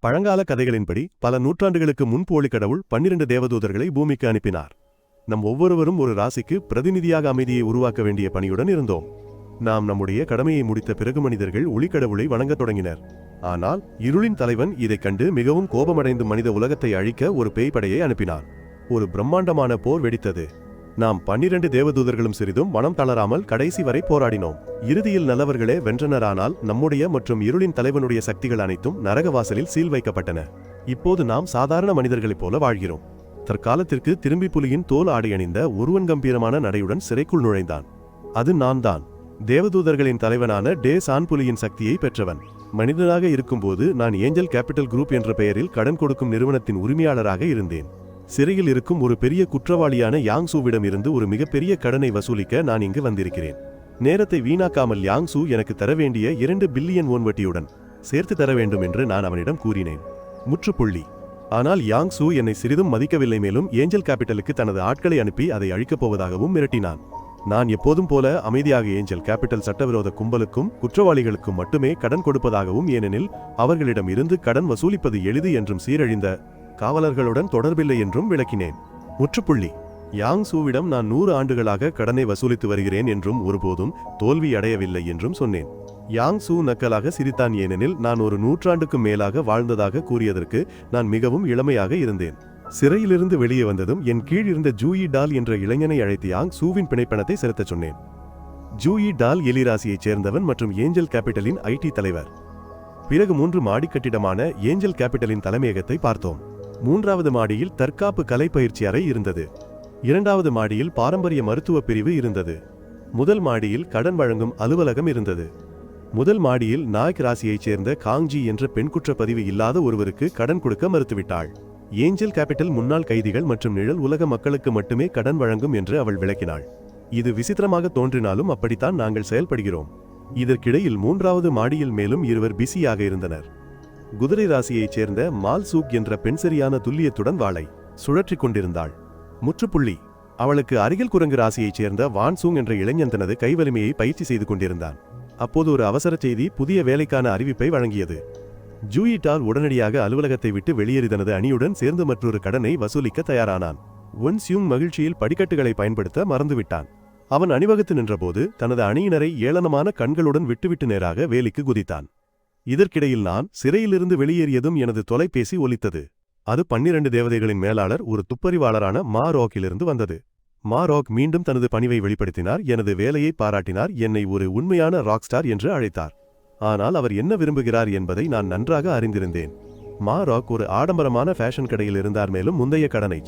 பழங்கால கதைகளின்படி பல நூற்றாண்டுகளுக்கு முன் ஒளிக்கடவுள் பன்னிரண்டு தேவதூதர்களை பூமிக்கு அனுப்பினார். நம் ஒவ்வொருவரும் ஒரு ராசிக்கு பிரதிநிதியாக அமைதியை உருவாக்க வேண்டிய பணியுடன் இருந்தோம். நாம் நம்முடைய கடமையை முடித்த பிறகு மனிதர்கள் ஒளிக்கடவுளை வணங்கத் தொடங்கினர். ஆனால் இருளின் தலைவன் இதைக் கண்டு மிகவும் கோபமடைந்து மனித உலகத்தை அழிக்க ஒரு பேய்ப்படையை அனுப்பினார். ஒரு பிரம்மாண்டமான போர் வெடித்தது. நாம் பன்னிரண்டு தேவதூதர்களும் சிறிதும் மனம் தளராமல் கடைசி வரை போராடினோம். இறுதியில் நல்லவர்களே வென்றனரானால் நம்முடைய மற்றும் இருளின் தலைவனுடைய சக்திகள் அனைத்தும் நரகவாசலில் சீல் வைக்கப்பட்டன. இப்போது நாம் சாதாரண மனிதர்களைப் போல வாழ்கிறோம். தற்காலத்திற்கு திரும்பி புலியின் தோல் ஆடை அணிந்த ஒருவன் கம்பீரமான நடையுடன் சிறைக்குள் நுழைந்தான். அது நான் தான் தேவதூதர்களின் தலைவனான டே சான் புலியின் சக்தியை பெற்றவன். மனிதனாக இருக்கும்போது நான் ஏஞ்சல் கேபிட்டல் குரூப் என்ற பெயரில் கடன் கொடுக்கும் நிறுவனத்தின் உரிமையாளராக இருந்தேன். சிறையில் இருக்கும் ஒரு பெரிய குற்றவாளியான யாங்சூவிடம் இருந்து ஒரு மிகப்பெரிய கடனை வசூலிக்க நான் இங்கு வந்திருக்கிறேன். நேரத்தை வீணாக்காமல் யாங்சூ எனக்கு தர வேண்டிய இரண்டு பில்லியன் ஓன் வட்டியுடன் சேர்த்து தர வேண்டும் என்று நான் அவனிடம் கூறினேன். முற்றுப்புள்ளி. ஆனால் யாங்சூ என்னை சிறிதும் மதிக்கவில்லை மேலும் ஏஞ்சல் கேபிட்டலுக்கு தனது ஆட்களை அனுப்பி அதை அழிக்கப் போவதாகவும் மிரட்டினான். நான் எப்போதும் போல அமைதியாக ஏஞ்சல் கேபிட்டல் சட்டவிரோத கும்பலுக்கும் குற்றவாளிகளுக்கும் மட்டுமே கடன் கொடுப்பதாகவும் ஏனெனில் அவர்களிடம் இருந்து கடன் வசூலிப்பது எளிது என்றும் சீரழிந்த காவலர்களுடன் தொடர்பில்லை என்றும் விளக்கினேன். முற்றுப்புள்ளி யாங் சூவிடம் நான் நூறு ஆண்டுகளாக கடனை வசூலித்து வருகிறேன் என்றும் ஒருபோதும் தோல்வி அடையவில்லை என்றும் சொன்னேன். யாங் சூ நக்கலாக சிரித்தான் ஏனெனில் நான் ஒரு நூற்றாண்டுக்கும் மேலாக வாழ்ந்ததாக கூறியதற்கு நான் மிகவும் இளமையாக இருந்தேன். சிறையிலிருந்து வெளியே வந்ததும் என் கீழ் இருந்த ஜூயி டால் என்ற இளைஞனை அழைத்து யாங் சூவின் பிணைப்பணத்தை செலுத்தச் சொன்னேன். ஜூயி டால் எலிராசியைச் சேர்ந்தவன் மற்றும் ஏஞ்சல் கேபிட்டலின் ஐடி தலைவர். பிறகு மூன்று மாடி கட்டிடமான ஏஞ்சல் கேபிட்டலின் தலைமையகத்தை பார்த்தோம். மூன்றாவது மாடியில் தற்காப்பு கலை பயிற்சி அறை இருந்தது. இரண்டாவது மாடியில் பாரம்பரிய மருத்துவ பிரிவு இருந்தது. முதல் மாடியில் கடன் வழங்கும் அலுவலகம் இருந்தது. முதல் மாடியில் நாயக் ராசியைச் சேர்ந்த காங்ஜி என்ற பெண் குற்றப்பதிவு இல்லாத ஒருவருக்கு கடன் கொடுக்க மறுத்துவிட்டாள். ஏஞ்சல் கேபிட்டல் முன்னாள் கைதிகள் மற்றும் நிழல் உலக மக்களுக்கு மட்டுமே கடன் வழங்கும் என்று அவள் விளக்கினாள். இது விசித்திரமாக தோன்றினாலும் அப்படித்தான் நாங்கள் செயல்படுகிறோம். இதற்கிடையில் மூன்றாவது மாடியில் மேலும் இருவர் பிஸியாக இருந்தனர். குதிரை ராசியைச் சேர்ந்த மால்சூக் என்ற பெண் சரியான துல்லியத்துடன் வாளை சுழற்றிக் கொண்டிருந்தாள். முற்றுப்புள்ளி. அவளுக்கு அருகில் குரங்கு ராசியைச் சேர்ந்த வான்சூங் என்ற இளைஞன் தனது கைவலிமையை பயிற்சி செய்து கொண்டிருந்தான். அப்போது ஒரு அவசர செய்தி புதிய வேலைக்கான அறிவிப்பை வழங்கியது. ஜூயிட்டால் உடனடியாக அலுவலகத்தை விட்டு வெளியேறி தனது அணியுடன் சேர்ந்து மற்றொரு கடனை வசூலிக்க தயாரானான். ஒன் மகிழ்ச்சியில் படிக்கட்டுகளை பயன்படுத்த மறந்துவிட்டான். அவன் அணிவகுத்து நின்றபோது தனது அணியினரை ஏளனமான கண்களுடன் விட்டுவிட்டு நேராக வேலிக்கு குதித்தான். இதற்கிடையில் நான் சிறையிலிருந்து வெளியேறியதும் எனது தொலைபேசி ஒலித்தது. அது பன்னிரண்டு தேவதைகளின் மேலாளர் ஒரு துப்பறிவாளரான மா ராக்கிலிருந்து வந்தது. மா ராக் மீண்டும் தனது பணிவை வெளிப்படுத்தினார் எனது வேலையை பாராட்டினார் என்னை ஒரு உண்மையான ராக் ஸ்டார் என்று அழைத்தார். ஆனால் அவர் என்ன விரும்புகிறார் என்பதை நான் நன்றாக அறிந்திருந்தேன். மா ராக் ஒரு ஆடம்பரமான ஃபேஷன் கடையில் இருந்தார் மேலும் முந்தைய கடனை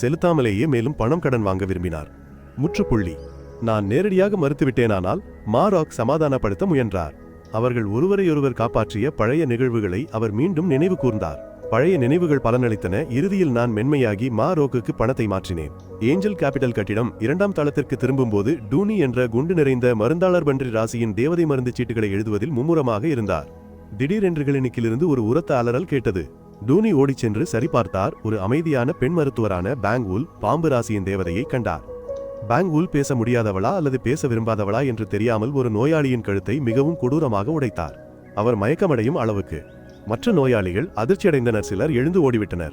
செலுத்தாமலேயே மேலும் பணம் கடன் வாங்க விரும்பினார். முற்றுப்புள்ளி. நான் நேரடியாக மறுத்துவிட்டேனானால் மா ராக் சமாதானப்படுத்த முயன்றார். அவர்கள் ஒருவரையொருவர் காப்பாற்றிய பழைய நிகழ்வுகளை அவர் மீண்டும் நினைவு கூர்ந்தார். பழைய நினைவுகள் பலனளித்தன. இறுதியில் நான் மென்மையாகி மா ரோக்குக்கு பணத்தை மாற்றினேன். ஏஞ்சல் கேபிட்டல் கட்டிடம் இரண்டாம் தளத்திற்கு திரும்பும்போது டூனி என்ற குண்டு நிறைந்த மருந்தாளர் பன்றி ராசியின் தேவதை மருந்து சீட்டுகளை எழுதுவதில் மும்முரமாக இருந்தார். திடீரென்று கிளினிக்கிலிருந்து ஒரு உரத்த அலறல் கேட்டது. டூனி ஓடிச் சென்று சரிபார்த்தார். ஒரு அமைதியான பெண் மருத்துவரான பேங்குல் பாம்பு ராசியின் தேவதையை கண்டார். பேங்கூல் பேச முடியாதவளா அல்லது பேச விரும்பாதவளா என்று தெரியாமல் ஒரு நோயாளியின் கழுத்தை மிகவும் கொடூரமாக உடைத்தார். அவர் மயக்கமடையும் அளவுக்கு. மற்ற நோயாளிகள் அதிர்ச்சியடைந்தனர். சிலர் எழுந்து ஓடிவிட்டனர்.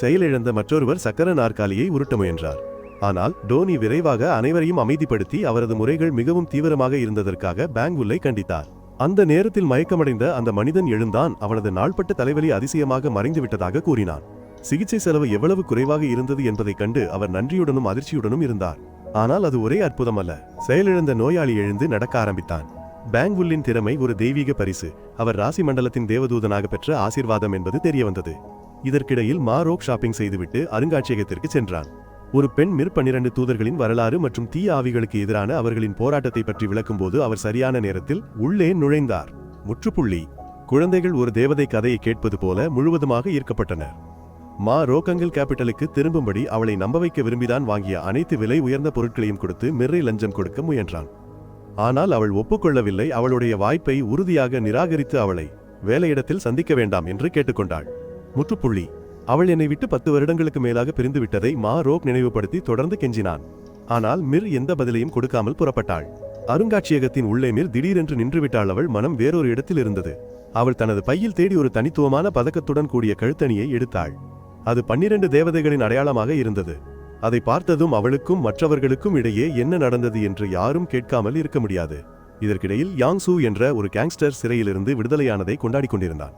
செயலிழந்த மற்றொருவர் சக்கர நாற்காலியை உருட்ட முயன்றார். ஆனால் டோனி விரைவாக அனைவரையும் அமைதிப்படுத்தி அவரது முறைகள் மிகவும் தீவிரமாக இருந்ததற்காக பேங்குல்லை கண்டித்தார். அந்த நேரத்தில் மயக்கமடைந்த அந்த மனிதன் எழுந்தான். அவனது நாள்பட்ட தலைவலி அதிசயமாக மறைந்துவிட்டதாக கூறினான். சிகிச்சை செலவு எவ்வளவு குறைவாக இருந்தது என்பதைக் கண்டு அவர் நன்றியுடனும் அதிர்ச்சியுடனும் இருந்தார். ஆனால் அது ஒரே அற்புதம் அல்ல செயலிழந்த நோயாளி எழுந்து நடக்க ஆரம்பித்தான். பேங்வுல்லின் திறமை ஒரு தெய்வீக பரிசு. அவர் ராசி மண்டலத்தின் தேவதூதனாக பெற்ற ஆசீர்வாதம் என்பது தெரியவந்தது இதற்கிடையில் மாரோக் ஷாப்பிங் செய்துவிட்டு அருங்காட்சியகத்திற்கு சென்றான். ஒரு பெண் மிர் பன்னிரண்டு தூதர்களின் வரலாறு மற்றும் தீய ஆவிகளுக்கு எதிரான அவர்களின் போராட்டத்தை பற்றி விளக்கும்போது அவர் சரியான நேரத்தில் உள்ளே நுழைந்தார். முற்றுப்புள்ளி. குழந்தைகள் ஒரு தேவதை கதையை கேட்பது போல முழுவதுமாக ஈர்க்கப்பட்டனர். மா ரோக்கங்கல் கேபிட்டலுக்கு திரும்பும்படி அவளை நம்ப வைக்க விரும்பிதான் வாங்கிய அனைத்து விலை உயர்ந்த பொருட்களையும் கொடுத்து மிர்ரை லஞ்சம் கொடுக்க முயன்றான். ஆனால் அவள் ஒப்புக்கொள்ளவில்லை. அவளுடைய வாய்ப்பை உறுதியாக நிராகரித்து அவளை வேலையிடத்தில் சந்திக்க வேண்டாம் என்று கேட்டுக்கொண்டாள். முற்றுப்புள்ளி அவள் என்னை விட்டு பத்து வருடங்களுக்கு மேலாக பிரிந்து விட்டதை மா ரோக் நினைவுபடுத்தி தொடர்ந்து கெஞ்சினான். ஆனால் மிர் எந்த பதிலையும் கொடுக்காமல் புறப்பட்டாள். அருங்காட்சியகத்தின் உள்ளே மிர் திடீரென்று நின்றுவிட்டாள் அவள் மனம் வேறொரு இடத்தில் இருந்தது. அவள் தனது பையில் தேடி ஒரு தனித்துவமான பதக்கத்துடன் கூடிய கழுத்தணியை எடுத்தாள். அது பன்னிரண்டு தேவதைகளின் அடையாளமாக இருந்தது. அதை பார்த்ததும் அவளுக்கும் மற்றவர்களுக்கும் இடையே என்ன நடந்தது என்று யாரும் கேட்காமல் இருக்க முடியாது. இதற்கிடையில் யாங்சூ என்ற ஒரு கேங்ஸ்டர் சிறையிலிருந்து விடுதலையானதை கொண்டாடி கொண்டிருந்தான்.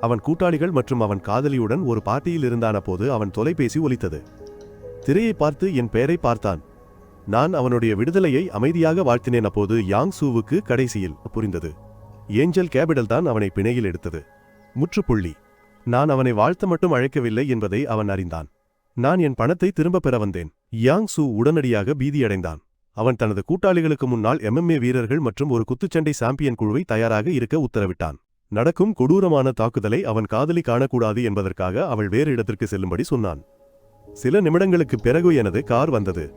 அவன் கூட்டாளிகள் மற்றும் அவன் காதலியுடன் ஒரு பார்ட்டியில் இருந்தான போது அவன் தொலைபேசி ஒலித்தது. திரையை பார்த்து என் பெயரை பார்த்தான். நான் அவனுடைய விடுதலையை அமைதியாக வாழ்த்தினேன் அப்போது யாங் சூவுக்கு கடைசியில் புரிந்தது. ஏஞ்சல் கேபிடல் தான் அவனை பிணையில் எடுத்தது. முற்றுப்புள்ளி. நான் அவனை வாழ்த்த மட்டும் அழைக்கவில்லை என்பதை அவன் அறிந்தான். நான் என் பணத்தை திரும்பப் பெற வந்தேன். யாங் சூ உடனடியாக பீதியடைந்தான். அவன் தனது கூட்டாளிகளுக்கு முன்னால் எம்எம்ஏ வீரர்கள் மற்றும் ஒரு குத்துச்சண்டை சாம்பியன் குழுவை தயாராக இருக்க உத்தரவிட்டான். நடக்கும் கொடூரமான தாக்குதலை அவன் காதலி காணக்கூடாது என்பதற்காக அவள் வேறு இடத்திற்கு செல்லும்படி சொன்னான். சில நிமிடங்களுக்கு பிறகு எனது கார் வந்தது.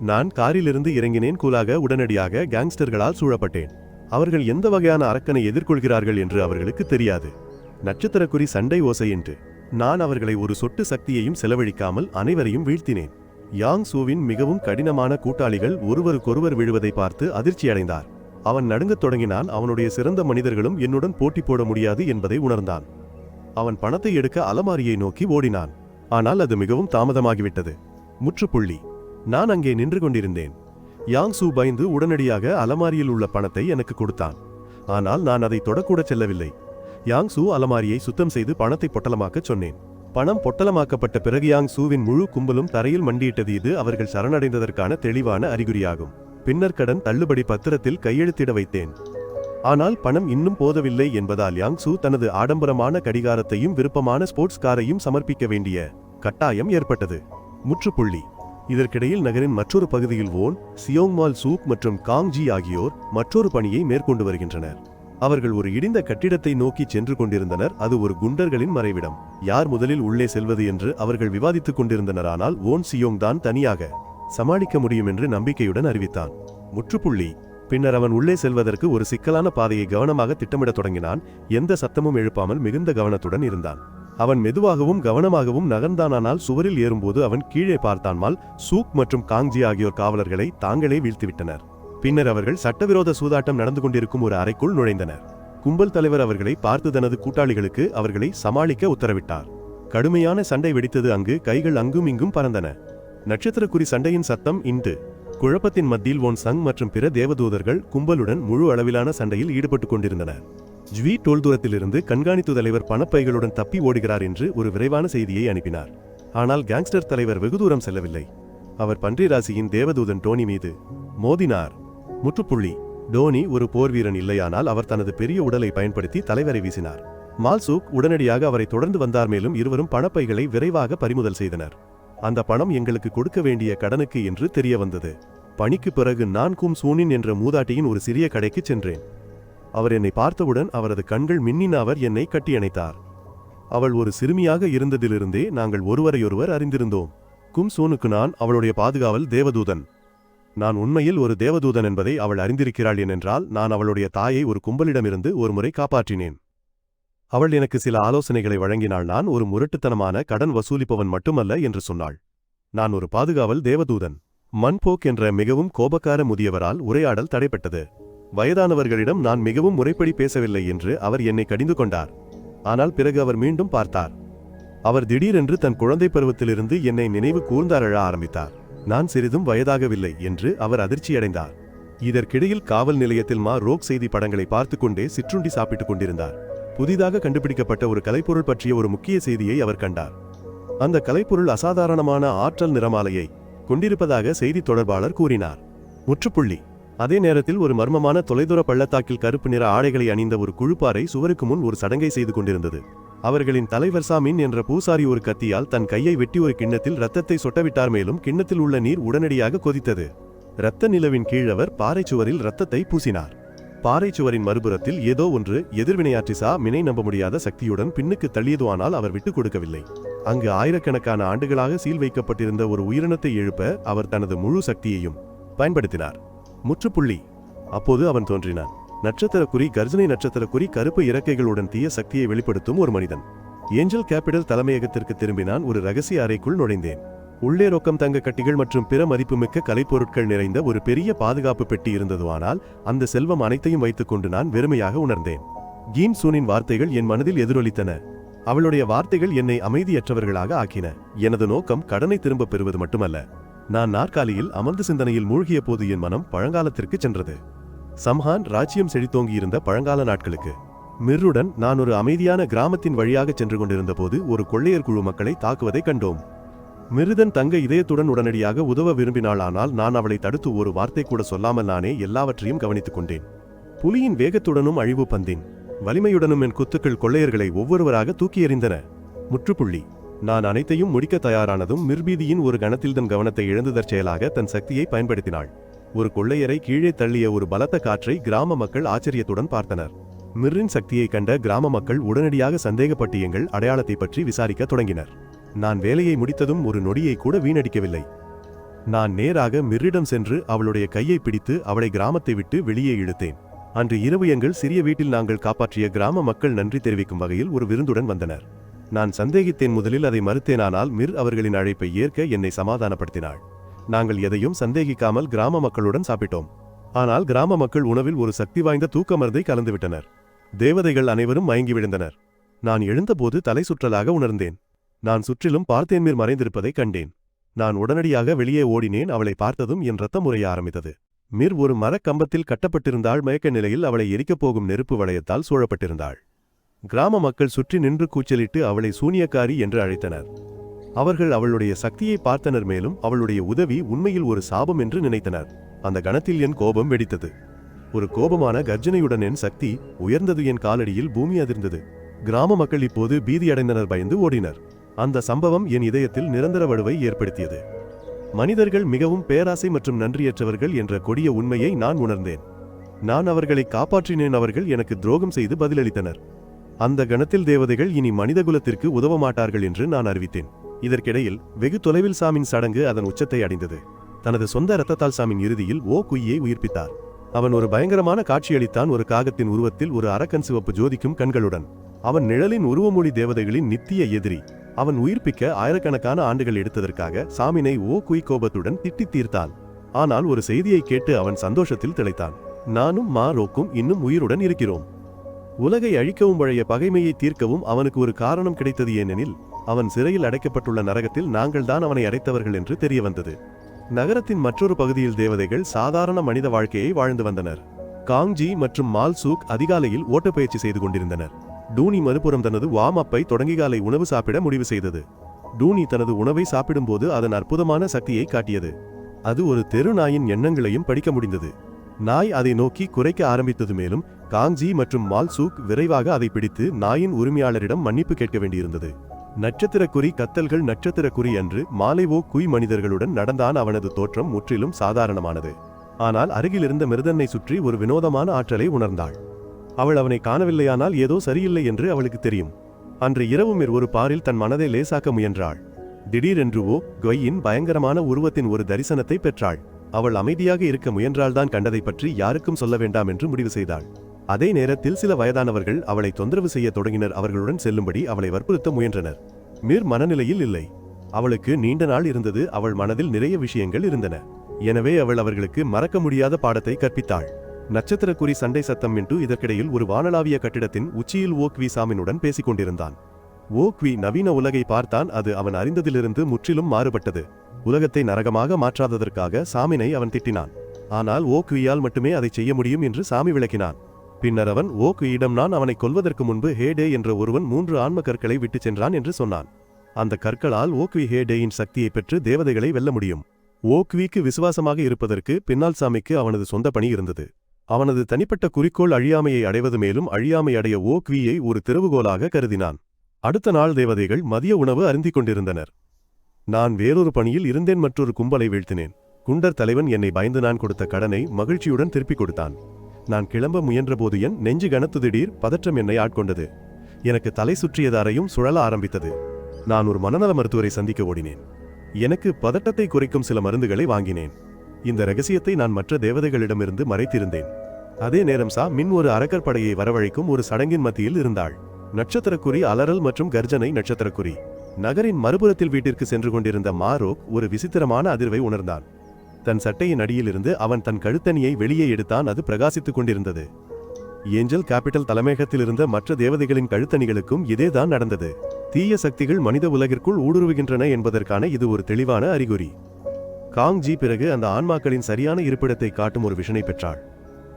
நான் காரிலிருந்து இறங்கினேன். கூலாக உடனடியாக கேங்ஸ்டர்களால் சூழப்பட்டேன். அவர்கள் எந்த வகையான அரக்கனை எதிர்கொள்கிறார்கள் என்று அவர்களுக்கு தெரியாது. நட்சத்திரக்குறி சண்டை ஓசை என்று. நான் அவர்களை ஒரு சொட்டு சக்தியையும் செலவழிக்காமல் அனைவரையும் வீழ்த்தினேன். யாங் சூவின் மிகவும் கடினமான கூட்டாளிகள் ஒருவருக்கொருவர் விழுவதை பார்த்து அதிர்ச்சியடைந்தார். அவன் நடுங்கத் தொடங்கினான் அவனுடைய சிறந்த மனிதர்களும் என்னுடன் போட்டி போட முடியாது என்பதை உணர்ந்தான். அவன் பணத்தை எடுக்க அலமாரியை நோக்கி ஓடினான். ஆனால் அது மிகவும் தாமதமாகிவிட்டது. முற்றுப்புள்ளி. நான் அங்கே நின்று கொண்டிருந்தேன். யாங் சூ பயந்து உடனடியாக அலமாரியில் உள்ள பணத்தை எனக்கு கொடுத்தான். ஆனால் நான் அதை தொடக்கூட செல்லவில்லை. யாங் சூ அலமாரியை சுத்தம் செய்து பணத்தை பொட்டலமாக்கச் சொன்னேன். பணம் பொட்டலமாக்கப்பட்ட பிறகு யாங் சூவின் முழு கும்பலும் தரையில் மண்டியிட்டது இது அவர்கள் சரணடைந்ததற்கான தெளிவான அறிகுறியாகும். பின்னர் கடன் தள்ளுபடி பத்திரத்தில் கையெழுத்திட வைத்தேன். ஆனால் பணம் இன்னும் போதவில்லை என்பதால் யாங் சூ தனது ஆடம்பரமான கடிகாரத்தையும் விருப்பமான ஸ்போர்ட்ஸ் காரையும் சமர்ப்பிக்க வேண்டிய கட்டாயம் ஏற்பட்டது. முற்றுப்புள்ளி. இதற்கிடையில் நகரின் மற்றொரு பகுதியில் ஓன் சியோங்மால் சூக் மற்றும் காங்ஜி ஆகியோர் மற்றொரு பணியை மேற்கொண்டு வருகின்றனர். அவர்கள் ஒரு இடிந்த கட்டிடத்தை நோக்கி சென்று கொண்டிருந்தனர். அது ஒரு குண்டர்களின் மறைவிடம். யார் முதலில் உள்ளே செல்வது என்று அவர்கள் விவாதித்துக் கொண்டிருந்தனர். ஆனால் ஓன் சியோங் தான் தனியாக சமாளிக்க முடியும் என்று நம்பிக்கையுடன் அறிவித்தான். முற்றுப்புள்ளி. பின்னர் அவன் உள்ளே செல்வதற்கு ஒரு சிக்கலான பாதையை கவனமாக திட்டமிடத் தொடங்கினான். எந்த சத்தமும் எழுப்பாமல் மிகுந்த கவனத்துடன் இருந்தான். அவன் மெதுவாகவும் கவனமாகவும் நகர்ந்தானால் சுவரில் ஏறும்போது அவன் கீழே பார்த்தான்மால் சூக் மற்றும் காங்ஜி ஆகியோர் காவலர்களை தாங்களே வீழ்த்திவிட்டனர். பின்னர் அவர்கள் சட்டவிரோத சூதாட்டம் நடந்து கொண்டிருக்கும் ஒரு அறைக்குள் நுழைந்தனர். கும்பல் தலைவர் அவர்களை பார்த்து தனது கூட்டாளிகளுக்கு அவர்களை சமாளிக்க உத்தரவிட்டார். கடுமையான சண்டை வெடித்தது அங்கு கைகள் அங்கும் இங்கும் பறந்தன. நட்சத்திரக்குறி சண்டையின் சத்தம் இன்று. குழப்பத்தின் மத்தியில் ஒன் சங் மற்றும் பிற தேவதூதர்கள் கும்பலுடன் முழு அளவிலான சண்டையில் ஈடுபட்டுக் கொண்டிருந்தனர். ஜ்வி டோல் தூரத்திலிருந்து கண்காணித்து தலைவர் பணப்பைகளுடன் தப்பி ஓடுகிறார் என்று ஒரு விரைவான செய்தியை அனுப்பினார். ஆனால் கேங்ஸ்டர் தலைவர் வெகு தூரம் செல்லவில்லை. அவர் பன்றி ராசியின் தேவதூதன் டோனி மீது மோதினார். முற்றுப்புள்ளி. டோனி ஒரு போர்வீரன் இல்லையானால் அவர் தனது பெரிய உடலை பயன்படுத்தி தலைவரை வீசினார். மால்சூக் உடனடியாக அவரை தொடர்ந்து வந்தார் மேலும் இருவரும் பணப்பைகளை விரைவாக பறிமுதல் செய்தனர். அந்த பணம் எங்களுக்கு கொடுக்க வேண்டிய கடனுக்கு என்று தெரிய வந்தது. பணிக்கு பிறகு நான் கும் சூனின் என்ற மூதாட்டியின் ஒரு சிறிய கடைக்கு சென்றேன். அவர் என்னை பார்த்தவுடன் அவரது கண்கள் மின்னின அவர் என்னை கட்டியணைத்தார். அவள் ஒரு சிறுமியாக இருந்ததிலிருந்தே நாங்கள் ஒருவரையொருவர் அறிந்திருந்தோம். கும் சூனுக்கு நான் அவளுடைய பாதுகாவல் தேவதூதன். நான் உண்மையில் ஒரு தேவதூதன் என்பதை அவள் அறிந்திருக்கிறாள் ஏனென்றால் நான் அவளுடைய தாயை ஒரு கும்பலிடமிருந்து ஒருமுறை காப்பாற்றினேன். அவள் எனக்கு சில ஆலோசனைகளை வழங்கினாள். நான் ஒரு முரட்டுத்தனமான கடன் வசூலிப்பவன் மட்டுமல்ல என்று சொன்னாள். நான் ஒரு பாதுகாவல் தேவதூதன். மண்போக் என்ற மிகவும் கோபக்கார முதியவரால் உரையாடல் தடைப்பட்டது. வயதானவர்களிடம் நான் மிகவும் முறைப்படி பேசவில்லை என்று அவர் என்னை கடிந்து கொண்டார். ஆனால் பிறகு அவர் மீண்டும் பார்த்தார். அவர் திடீரென்று தன் குழந்தை பருவத்திலிருந்து என்னை நினைவு கூர்ந்தாரழ ஆரம்பித்தார். நான் சிறிதும் வயதாகவில்லை என்று அவர் அதிர்ச்சியடைந்தார். இதற்கிடையில் காவல் நிலையத்தில் மா ரோக் செய்தி படங்களை பார்த்து கொண்டே சிற்றுண்டி சாப்பிட்டுக் கொண்டிருந்தார். புதிதாக கண்டுபிடிக்கப்பட்ட ஒரு கலைப்பொருள் பற்றிய ஒரு முக்கிய செய்தியை அவர் கண்டார். அந்த கலைப்பொருள் அசாதாரணமான ஆற்றல் நிறமாலையை கொண்டிருப்பதாக செய்தி தொடர்பாளர் கூறினார். முற்றுப்புள்ளி. அதே நேரத்தில் ஒரு மர்மமான தொலைதூர பள்ளத்தாக்கில் கருப்பு நிற ஆடைகளை அணிந்த ஒரு குழுப்பாறை சுவருக்கு முன் ஒரு சடங்கை செய்து கொண்டிருந்தது. அவர்களின் தலைவர் சாமின் என்ற பூசாரி ஒரு கத்தியால் தன் கையை வெட்டி ஒரு கிண்ணத்தில் ரத்தத்தை சொட்டவிட்டார். மேலும் கிண்ணத்தில் உள்ள நீர் உடனடியாக கொதித்தது. இரத்த நிலவின் கீழவர் பாறைச்சுவரில் ரத்தத்தை பூசினார். பாறைச்சுவரின் மறுபுறத்தில் ஏதோ ஒன்று எதிர்வினையாற்றி சா மினை நம்ப முடியாத சக்தியுடன் பின்னுக்கு தள்ளியது ஆனால் அவர் விட்டுக் கொடுக்கவில்லை. அங்கு ஆயிரக்கணக்கான ஆண்டுகளாக சீல் வைக்கப்பட்டிருந்த ஒரு உயிரினத்தை எழுப்ப அவர் தனது முழு சக்தியையும் பயன்படுத்தினார். முற்றுப்புள்ளி. அப்போது அவன் தோன்றினான். நட்சத்திரக்குறி கர்ஜனை நட்சத்திரக்குறி கருப்பு இறக்கைகளுடன் தீய சக்தியை வெளிப்படுத்தும் ஒரு மனிதன். ஏஞ்சல் கேபிடல் தலைமையகத்திற்கு திரும்பினான் ஒரு ரகசிய அறைக்குள் நுழைந்தேன். உள்ளே ரொக்கம் தங்க கட்டிகள் மற்றும் பிற மதிப்புமிக்க கலைப்பொருட்கள் நிறைந்த ஒரு பெரிய பாதுகாப்பு பெட்டி இருந்தது ஆனால் அந்த செல்வம் அனைத்தையும் வைத்துக்கொண்டு நான் வெறுமையாக உணர்ந்தேன். கீன் சூனின் வார்த்தைகள் என் மனதில் எதிரொலித்தன. அவளுடைய வார்த்தைகள் என்னை அமைதியற்றவர்களாக ஆக்கின. எனது நோக்கம் கடனை திரும்பப் பெறுவது மட்டுமல்ல. நான் நாற்காலியில் அமர்ந்து சிந்தனையில் மூழ்கிய போது என் மனம் பழங்காலத்திற்கு சென்றது. சம்ஹான் ராஜ்யம் செழித்தோங்கியிருந்த பழங்கால நாட்களுக்கு. மிர்ருடன் நான் ஒரு அமைதியான கிராமத்தின் வழியாக சென்று கொண்டிருந்த போது ஒரு கொள்ளையர் குழு மக்களை தாக்குவதைக் கண்டோம். மிருதன் தங்க இதயத்துடன் உடனடியாக உதவ விரும்பினாளானால் நான் அவளை தடுத்து ஒரு வார்த்தை கூட சொல்லாமல் நானே எல்லாவற்றையும் கவனித்துக் கொண்டேன். புலியின் வேகத்துடனும் அழிவு பந்தேன். வலிமையுடனும் என் குத்துக்கள் கொள்ளையர்களை ஒவ்வொருவராக தூக்கி எறிந்தன. முற்றுப்புள்ளி. நான் அனைத்தையும் முடிக்க தயாரானதும் மிர்பீதியின் ஒரு கணத்தில் தன் கவனத்தை இழந்துதற் செயலாக தன் சக்தியை பயன்படுத்தினாள். ஒரு கொள்ளையரை கீழே தள்ளிய ஒரு பலத்த காற்றை கிராம மக்கள் ஆச்சரியத்துடன் பார்த்தனர். மிர்ரின் சக்தியை கண்ட கிராம மக்கள் உடனடியாக சந்தேகப்பட்டு எங்கள் அடையாளத்தை பற்றி விசாரிக்கத் தொடங்கினர். நான் வேலையை முடித்ததும் ஒரு நொடியை கூட வீணடிக்கவில்லை. நான் நேராக மிர்ரிடம் சென்று அவளுடைய கையை பிடித்து அவளை கிராமத்தை விட்டு வெளியே இழுத்தேன். அன்று இரவு எங்கள் சிறிய வீட்டில் நாங்கள் காப்பாற்றிய கிராம மக்கள் நன்றி தெரிவிக்கும் வகையில் ஒரு விருந்துடன் வந்தனர். நான் சந்தேகித்தேன் முதலில் அதை மறுத்தேனானால் மிர் அவர்களின் அழைப்பை ஏற்க என்னை சமாதானப்படுத்தினாள். நாங்கள் எதையும் சந்தேகிக்காமல் கிராம மக்களுடன் சாப்பிட்டோம். ஆனால் கிராம மக்கள் உணவில் ஒரு சக்தி வாய்ந்த தூக்க மருந்தை கலந்துவிட்டனர். தேவதைகள் அனைவரும் மயங்கி விழுந்தனர். நான் எழுந்தபோது தலை சுற்றலாக உணர்ந்தேன். நான் சுற்றிலும் பார்த்தேன் மீர் மறைந்திருப்பதைக் கண்டேன். நான் உடனடியாக வெளியே ஓடினேன் அவளை பார்த்ததும் என் ரத்தம் உரைய ஆரம்பித்தது. மிர் ஒரு மரக்கம்பத்தில் கட்டப்பட்டிருந்தாள் மயக்க நிலையில் அவளை எரிக்கப் போகும் நெருப்பு வளையத்தால் சூழப்பட்டிருந்தாள். கிராம மக்கள் சுற்றி நின்று கூச்சலிட்டு அவளை சூனியக்காரி என்று அழைத்தனர். அவர்கள் அவளுடைய சக்தியை பார்த்தனர் மேலும் அவளுடைய உதவி உண்மையில் ஒரு சாபம் என்று நினைத்தனர். அந்த கணத்தில் என் கோபம் வெடித்தது. ஒரு கோபமான கர்ஜனையுடன் என் சக்தி உயர்ந்தது. என் காலடியில் பூமி அதிர்ந்தது. கிராம மக்கள் இப்போது பீதியடைந்தனர் பயந்து ஓடினர். அந்த சம்பவம் என் இதயத்தில் நிரந்தர வடுவை ஏற்படுத்தியது. மனிதர்கள் மிகவும் பேராசை மற்றும் நன்றியற்றவர்கள் என்ற கொடிய உண்மையை நான் உணர்ந்தேன். நான் அவர்களை காப்பாற்றினேன். அவர்கள் எனக்கு துரோகம் செய்து பதிலளித்தனர். அந்த கணத்தில் தேவதைகள் இனி மனிதகுலத்திற்கு உதவ மாட்டார்கள் என்று நான் அறிவித்தேன். இதற்கிடையில் வெகு தொலைவில் சாமின் சடங்கு அதன் உச்சத்தை அடைந்தது. தனது சொந்த இரத்தத்தால் சாமின் இறுதியில் ஓ குய்யை உயிர்ப்பித்தார். அவன் ஒரு பயங்கரமான காட்சியளித்தான் ஒரு காகத்தின் உருவத்தில் ஒரு அரக்கன் சிவப்பு ஜோதிக்கும் கண்களுடன். அவன் நிழலின் உருவமொழி தேவதைகளின் நித்திய எதிரி. அவன் உயிர்ப்பிக்க ஆயிரக்கணக்கான ஆண்டுகள் எடுத்ததற்காக சாமினை ஓ குய் கோபத்துடன் திட்டித் தீர்த்தான். ஆனால் ஒரு செய்தியை கேட்டு அவன் சந்தோஷத்தில் திளைத்தான். நானும் மா ரோக்கும் இன்னும் உயிருடன் இருக்கிறோம். உலகை அழிக்கவும் பழைய பகைமையை தீர்க்கவும் அவனுக்கு ஒரு காரணம் கிடைத்தது ஏனெனில் அவன் சிறையில் அடைக்கப்பட்டுள்ள நரகத்தில் நாங்கள்தான் அவனை அடைத்தவர்கள் என்று தெரிய வந்தது நகரத்தின் மற்றொரு பகுதியில் தேவதைகள் சாதாரண மனித வாழ்க்கையை வாழ்ந்து வந்தனர். காங்ஜி மற்றும் மால்சூக் அதிகாலையில் ஓட்டப்பயிற்சி செய்து கொண்டிருந்தனர். டூனி மறுபுறம் தனது வார்ம் அப்பை தொடங்கிகாலை உணவு சாப்பிட முடிவு செய்தது. டூனி தனது உணவை சாப்பிடும்போது அதன் அற்புதமான சக்தியை காட்டியது. அது ஒரு தெரு நாயின் எண்ணங்களையும் படிக்க முடிந்தது. நாய் அதை நோக்கி குறைக்க ஆரம்பித்தது மேலும் காங்ஜி மற்றும் மால்சூக் விரைவாக அதை பிடித்து நாயின் உரிமையாளரிடம் மன்னிப்பு கேட்க வேண்டியிருந்தது. நட்சத்திரக்குறி கத்தல்கள் நட்சத்திரக்குறி அன்று மாலைவோ குய் மனிதர்களுடன் நடந்தான் அவனது தோற்றம் முற்றிலும் சாதாரணமானது. ஆனால் அருகிலிருந்த மிருதன்னை சுற்றி ஒரு வினோதமான ஆற்றலை உணர்ந்தாள். அவள் அவனை காணவில்லையானால் ஏதோ சரியில்லை என்று அவளுக்கு தெரியும். அன்று இரவுமிர் ஒரு பாரில் தன் மனதை லேசாக்க முயன்றாள். திடீரென்றுவோ கொய்யின் பயங்கரமான உருவத்தின் ஒரு தரிசனத்தை பெற்றாள். அவள் அமைதியாக இருக்க முயன்றால்தான் கண்டதை பற்றி யாருக்கும் சொல்ல வேண்டாம் என்று முடிவு செய்தாள். அதே நேரத்தில் சில வயதானவர்கள் அவளை தொந்தரவு செய்ய தொடங்கினர். அவர்களுடன் செல்லும்படி அவளை வற்புறுத்த முயன்றனர். மீர் மனநிலையில் இல்லை. அவளுக்கு நீண்ட நாள் இருந்தது. அவள் மனதில் நிறைய விஷயங்கள் இருந்தன. எனவே அவள் அவர்களுக்கு மறக்க முடியாத பாடத்தை கற்பித்தாள். நட்சத்திரக்குறி சண்டை சத்தம் என்று இதற்கிடையில் ஒரு வானளாவிய கட்டிடத்தின் உச்சியில் ஓக்வி சாமினுடன் பேசிக் கொண்டிருந்தான். ஓக்வி நவீன உலகை பார்த்தான். அது அவன் அறிந்ததிலிருந்து முற்றிலும் மாறுபட்டது. உலகத்தை நரகமாக மாற்றாததற்காக சாமினை அவன் திட்டினான். ஆனால் ஓக்வியால் மட்டுமே அதை செய்ய முடியும் என்று சாமி விளக்கினான். பின்னர் அவன் ஓக்வியிடம் நான் அவனை கொல்வதற்கு முன்பு ஹேடே என்ற ஒருவன் மூன்று ஆன்ம கற்களை விட்டுச் சென்றான் என்று சொன்னான். அந்த கற்களால் ஓக்வி ஹேடேயின் சக்தியை பெற்று தேவதைகளை வெல்ல முடியும். ஓக்விக்கு விசுவாசமாக இருப்பதற்கு பின்னால் சாமிக்கு அவனது சொந்த பணி இருந்தது. அவனது தனிப்பட்ட குறிக்கோள் அழியாமையை அடைவது மேலும் அழியாமை அடைய ஓக்வியை ஒரு திறவுகோலாக கருதினான். அடுத்த நாள் தேவதைகள் மதிய உணவு அருந்திக் கொண்டிருந்தனர். நான் வேறொரு பணியில் இருந்தேன் மற்றொரு கும்பலை வீழ்த்தினேன். குண்டர் தலைவன் என்னை பயந்து நான் கொடுத்த கடனை மகிழ்ச்சியுடன் திருப்பிக் கொடுத்தான். நான் கிளம்ப முயன்றபோது என் நெஞ்சு கனத்து திடீர் பதற்றம் என்னை ஆட்கொண்டது. எனக்கு தலை சுற்றியதாரையும் சுழல ஆரம்பித்தது. நான் ஒரு மனநல மருத்துவரை சந்திக்க ஓடினேன். எனக்கு பதட்டத்தை குறைக்கும் சில மருந்துகளை வாங்கினேன். இந்த ரகசியத்தை நான் மற்ற தேவதைகளிடமிருந்து மறைத்திருந்தேன். அதே நேரம் சா மின் ஒரு அரக்கற்படையை வரவழைக்கும் ஒரு சடங்கின் மத்தியில் இருந்தாள். நட்சத்திரக்குறி அலறல் மற்றும் கர்ஜனை நட்சத்திரக்குறி. நகரின் மறுபுறத்தில் வீட்டிற்கு சென்று கொண்டிருந்த மாரோக் ஒரு விசித்திரமான அதிர்வை உணர்ந்தான். தன் சட்டையின் அடியிலிருந்து அவன் தன் கழுத்தணியை வெளியே எடுத்தான் அது பிரகாசித்துக் கொண்டிருந்தது. ஏஞ்சல் கேபிட்டல் தலைமையகத்தில் இருந்த மற்ற தேவதைகளின் கழுத்தணிகளுக்கும் இதேதான் நடந்தது. தீய சக்திகள் மனித உலகிற்குள் ஊடுருவுகின்றன என்பதற்கான இது ஒரு தெளிவான அறிகுறி. காங் ஜி பிறகு அந்த ஆன்மாக்களின் சரியான இருப்பிடத்தை காட்டும் ஒரு விஷனை பெற்றாள்.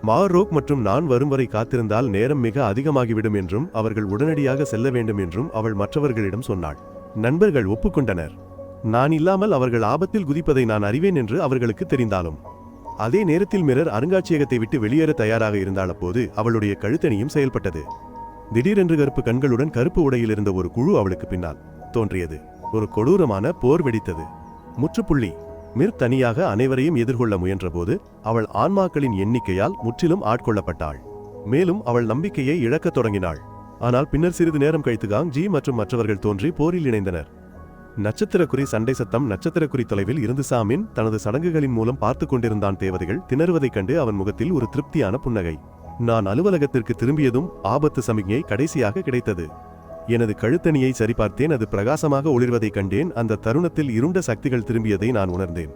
மாரோக் மற்றும் நான் வரும் வரை காத்திருந்தால் நேரம் மிக அதிகமாகிவிடும் என்றும் அவர்கள் உடனடியாக செல்ல வேண்டும் என்றும் அவள் மற்றவர்களிடம் சொன்னாள். நண்பர்கள் ஒப்புக்கொண்டனர். நான் இல்லாமல் அவர்கள் ஆபத்தில் குதிப்பதை நான் அறிவேன் என்று அவர்களுக்கு தெரிந்தாலும். அதே நேரத்தில் மிரர் அருங்காட்சியகத்தை விட்டு வெளியேற தயாராக இருந்தால் அப்போது அவளுடைய கழுத்தணியும் செயல்பட்டது. திடீரென்று கருப்பு கண்களுடன் கருப்பு உடையில் இருந்த ஒரு குழு அவளுக்கு பின்னால் தோன்றியது. ஒரு கொடூரமான போர் வெடித்தது. முற்றுப்புள்ளி. மிர் தனியாக அனைவரையும் எதிர்கொள்ள முயன்றபோது அவள் ஆன்மாக்களின் எண்ணிக்கையால் முற்றிலும் ஆட்கொள்ளப்பட்டாள். மேலும் அவள் நம்பிக்கையை இழக்கத் தொடங்கினாள். ஆனால் பின்னர் சிறிது நேரம் கழித்து காங் ஜி மற்றும் மற்றவர்கள் தோன்றி போரில் இணைந்தனர். நட்சத்திரக்குறி சண்டை சத்தம் நட்சத்திரக்குறி தொலைவில் இருந்து சாமின் தனது சடங்குகளின் மூலம் பார்த்து கொண்டிருந்தான் தேவதைகள் திணறுவதைக் கண்டு அவன் முகத்தில் ஒரு திருப்தியான புன்னகை. நான் அலுவலகத்திற்கு திரும்பியதும் ஆபத்து சமிக்ஞை கடைசியாக கிடைத்தது. எனது கழுத்தணியை சரிபார்த்தேன் அது பிரகாசமாக ஒளிர்வதைக் கண்டேன் அந்த தருணத்தில் இருண்ட சக்திகள் திரும்பியதை நான் உணர்ந்தேன்.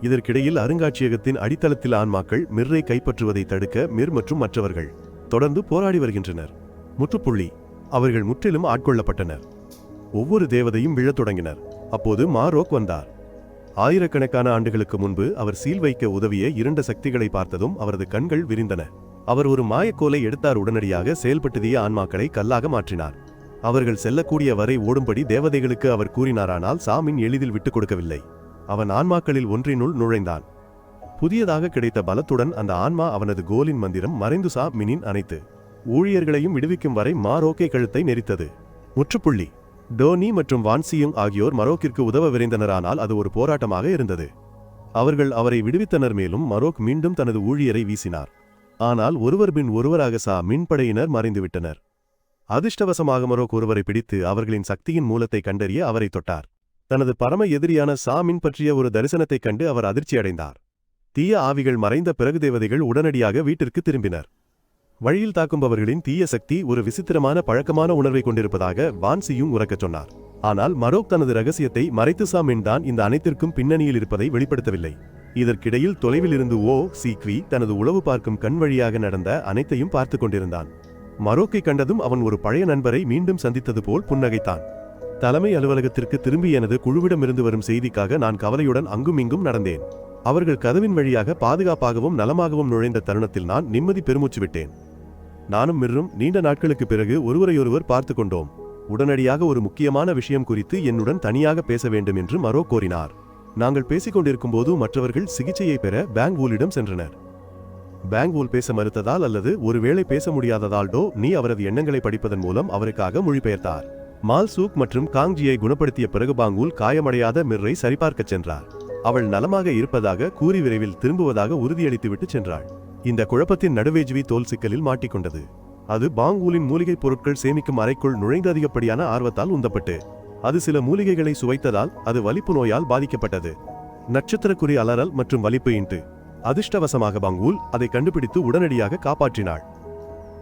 இதற்கிடையில் அருங்காட்சியகத்தின் அடித்தளத்தில் ஆன்மாக்கள் மிர்ரை கைப்பற்றுவதை தடுக்க மிர் மற்றும் மற்றவர்கள் தொடர்ந்து போராடி வருகின்றனர். முற்றுப்புள்ளி. அவர்கள் முற்றிலும் ஆட்கொள்ளப்பட்டனர். ஒவ்வொரு தேவதையும் விழத் தொடங்கினர். அப்போது மாரோக் வந்தார். ஆயிரக்கணக்கான ஆண்டுகளுக்கு முன்பு அவர் சீல் வைக்க உதவிய இரண்டு சக்திகளை பார்த்ததும் அவரது கண்கள் விரிந்தன. அவர் ஒரு மாயக்கோலை எடுத்தார் உடனடியாக செயல்பட்டதிய ஆன்மாக்களை கல்லாக மாற்றினார். அவர்கள் செல்லக்கூடிய வரை ஓடும்படி தேவதைகளுக்கு அவர் கூறினாரானால் சாமின் எளிதில் விட்டுக் கொடுக்கவில்லை. அவன் ஆன்மாக்களில் ஒன்றினுள் நுழைந்தான். புதியதாக கிடைத்த பலத்துடன் அந்த ஆன்மா அவனது கோலின் மந்திரம் மறைந்து சா மினின் அனைத்து ஊழியர்களையும் விடுவிக்கும் வரை மாரோக்கே கழுத்தை நெரித்தது. முற்றுப்புள்ளி. டோனி மற்றும் வான்சியுங் ஆகியோர் மரோக்கிற்கு உதவ விரைந்தனரானால் அது ஒரு போராட்டமாக இருந்தது. அவர்கள் அவரை விடுவித்தனர் மேலும் மரோக் மீண்டும் தனது ஊழியரை வீசினார். ஆனால் ஒருவர் பின் ஒருவராக சா மின்படையினர் மறைந்துவிட்டனர். அதிர்ஷ்டவசமாக மரோக் ஒருவரை பிடித்து அவர்களின் சக்தியின் மூலத்தை கண்டறிய அவரை தொட்டார். தனது பரம எதிரியான சா மின் பற்றிய ஒரு தரிசனத்தைக் கண்டு அவர் அதிர்ச்சியடைந்தார். தீய ஆவிகள் மறைந்த பிறகு தேவதைகள் உடனடியாக வீட்டிற்கு திரும்பினர். வழியில் தாக்கும்பவர்களின் தீய சக்தி ஒரு விசித்திரமான பழக்கமான உணர்வை கொண்டிருப்பதாக வான்சியும் உறக்கச் சொன்னார். ஆனால் மரோக் தனது ரகசியத்தை மறைத்து சாமின் தான் இந்த அனைத்திற்கும் பின்னணியில் இருப்பதை வெளிப்படுத்தவில்லை. இதற்கிடையில் தொலைவில் இருந்து ஓ சீக்வி தனது உளவு பார்க்கும் கண் வழியாக நடந்த அனைத்தையும் பார்த்துக் கொண்டிருந்தான். மரோக்கை கண்டதும் அவன் ஒரு பழைய நண்பரை மீண்டும் சந்தித்தது போல் புன்னகைத்தான். தலைமை அலுவலகத்திற்கு திரும்பி எனது குழுவிடமிருந்து வரும் செய்திக்காக நான் கவலையுடன் அங்கும் இங்கும் நடந்தேன். அவர்கள் கதவின் வழியாக பாதுகாப்பாகவும் நலமாகவும் நுழைந்த தருணத்தில் நான் நிம்மதி பெருமூச்சு விட்டேன். நானும் மிர்ரும் நீண்ட நாட்களுக்கு பிறகு ஒருவரையொருவர் பார்த்து கொண்டோம். உடனடியாக ஒரு முக்கியமான விஷயம் குறித்து என்னுடன் தனியாக பேச வேண்டும் என்று மரோ கோரினார். நாங்கள் பேசிக்கொண்டிருக்கும் போது மற்றவர்கள் சிகிச்சையை பெற பேங்க் ஊலிடம் சென்றனர். பேங்க் ஊல் பேச மறுத்ததால் அல்லது ஒருவேளை பேச முடியாததால் டோ நீ அவரது எண்ணங்களை படிப்பதன் மூலம் அவருக்காக மொழிபெயர்த்தார். மால்சூக் மற்றும் காங்ஜியை குணப்படுத்திய பிறகு பாங்கூல் காயமடையாத மிர்ரை சரிபார்க்கச் சென்றார். அவள் நலமாக இருப்பதாக கூறி விரைவில் திரும்புவதாக உறுதியளித்துவிட்டு சென்றாள். இந்த குழப்பத்தின் நடுவே ஜிவி தோல் சிக்கலில் மாட்டிக்கொண்டது. அது பாங்கூலின் மூலிகைப் பொருட்கள் சேமிக்கும் அறைக்குள் நுழைந்து அதிகப்படியான ஆர்வத்தால் உந்தப்பட்டு அது சில மூலிகைகளை சுவைத்ததால் அது வலிப்பு நோயால் பாதிக்கப்பட்டது. நட்சத்திரக்குறி அலறல் மற்றும் வலிப்பு இன்று. அதிர்ஷ்டவசமாக பாங்கூல் அதை கண்டுபிடித்து உடனடியாக காப்பாற்றினாள்.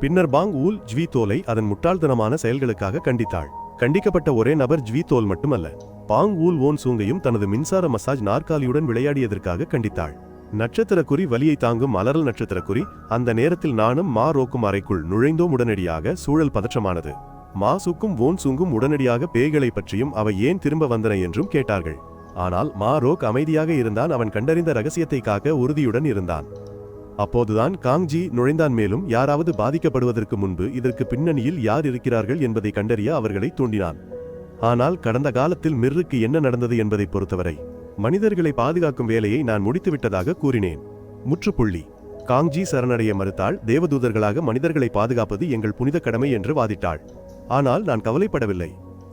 பின்னர் பாங் ஊல் ஜ்வி தோலை அதன் முட்டாள்தனமான செயல்களுக்காக கண்டித்தாள். கண்டிக்கப்பட்ட ஒரே நபர் ஜ்வி தோல் மட்டுமல்ல பாங் ஊல் ஓன் சூங்கையும் தனது மின்சார மசாஜ் நாற்காலியுடன் விளையாடியதற்காக கண்டித்தாள். நட்சத்திரக்குறி வலியை தாங்கும் அலறல் நட்சத்திரக்குறி. அந்த நேரத்தில் நானும் மா ரோக்கும் அறைக்குள் நுழைந்தோம் உடனடியாக சூழல் பதற்றமானது. மா சுக்கும் ஓன் சுங்கும் உடனடியாக பேய்களை பற்றியும் அவை ஏன் திரும்ப வந்தன என்றும் கேட்டார்கள். ஆனால் மா ரோக் அமைதியாக இருந்தான் அவன் கண்டறிந்த ரகசியத்தை காக்க உறுதியுடன் இருந்தான். அப்போதுதான் காங்ஜி நுழைந்தான் மேலும் யாராவது பாதிக்கப்படுவதற்கு முன்பு இதற்கு பின்னணியில் யார் இருக்கிறார்கள் என்பதை கண்டறிய அவர்களை தூண்டினான். ஆனால் கடந்த காலத்தில் மிர்ருக்கு என்ன நடந்தது என்பதை பொறுத்தவரை மனிதர்களை பாதுகாக்கும் வேலையை நான் முடித்துவிட்டதாக கூறினேன். முற்றுப்புள்ளி. காங்ஜி சரணடைய மறுத்தாள் தேவதூதர்களாக மனிதர்களை பாதுகாப்பது எங்கள் புனித கடமை என்று வாதிட்டாள். ஆனால் நான் கவலைப்படவில்லை.